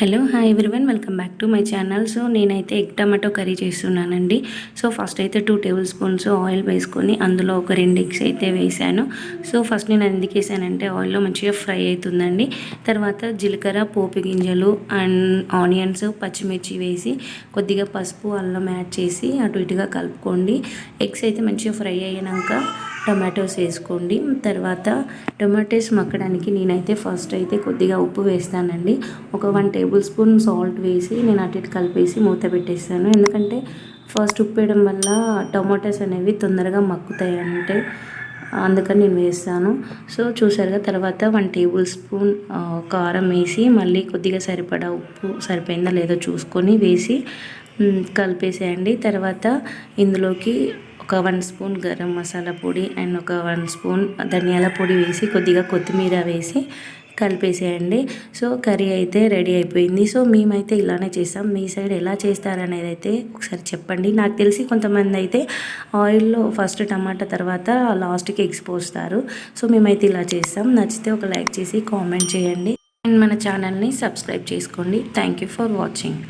Hello hi everyone welcome back to my channel so నేనైతే egg tomato curry చేస్తున్నానండి. So first అయితే two tablespoons oil వేసుకొని అందులో ఒక రెండు ఎగ్స్ అయితే వేసాను సో ఫస్ట్ నేను ఎందుకు వేసానంటే ఆయిల్లో మంచిగా ఫ్రై అవుతుందండి. తర్వాత జీలకర్ర పోపు గింజలు అండ్ ఆనియన్స్ పచ్చిమిర్చి వేసి కొద్దిగా పసుపు అల్లం యాడ్ చేసి అటు ఇటుగా కలుపుకోండి. ఎగ్స్ అయితే మంచిగా ఫ్రై అయినాక టొమాటోస్ వేసుకోండి. తర్వాత టొమాటోస్ మక్కడానికి నేనైతే ఫస్ట్ అయితే కొద్దిగా ఉప్పు వేస్తానండి. ఒక వన్ టేబుల్ స్పూన్ సాల్ట్ వేసి నేను అటు ఇటు కలిపేసి మూత పెట్టేస్తాను. ఎందుకంటే ఫస్ట్ ఉప్పు వేయడం వల్ల టొమాటోస్ అనేవి తొందరగా మక్కుతాయి అంటే అందుకని నేను వేస్తాను. సో చూసారుగా తర్వాత వన్ టేబుల్ స్పూన్ కారం వేసి మళ్ళీ కొద్దిగా సరిపడా ఉప్పు సరిపోయిందా లేదో చూసుకొని వేసి కలిపేసేయండి. తర్వాత ఇందులోకి ఒక వన్ స్పూన్ గరం మసాలా పొడి అండ్ ఒక వన్ స్పూన్ ధనియాల పొడి వేసి కొద్దిగా కొత్తిమీర వేసి కలిపేసేయండి. సో కర్రీ అయితే రెడీ అయిపోయింది. సో మేమైతే ఇలానే చేస్తాం. మీ సైడ్ ఎలా చేస్తారనేది అయితే ఒకసారి చెప్పండి. నాకు తెలిసి కొంతమంది అయితే ఆయిల్లో ఫస్ట్ టమాటా తర్వాత లాస్ట్కి ఎగ్స్ పోస్తారు. సో మేమైతే ఇలా చేస్తాం. నచ్చితే ఒక లైక్ చేసి కామెంట్ చేయండి. అండ్ మన ఛానల్ని సబ్స్క్రైబ్ చేసుకోండి. Thank you for watching.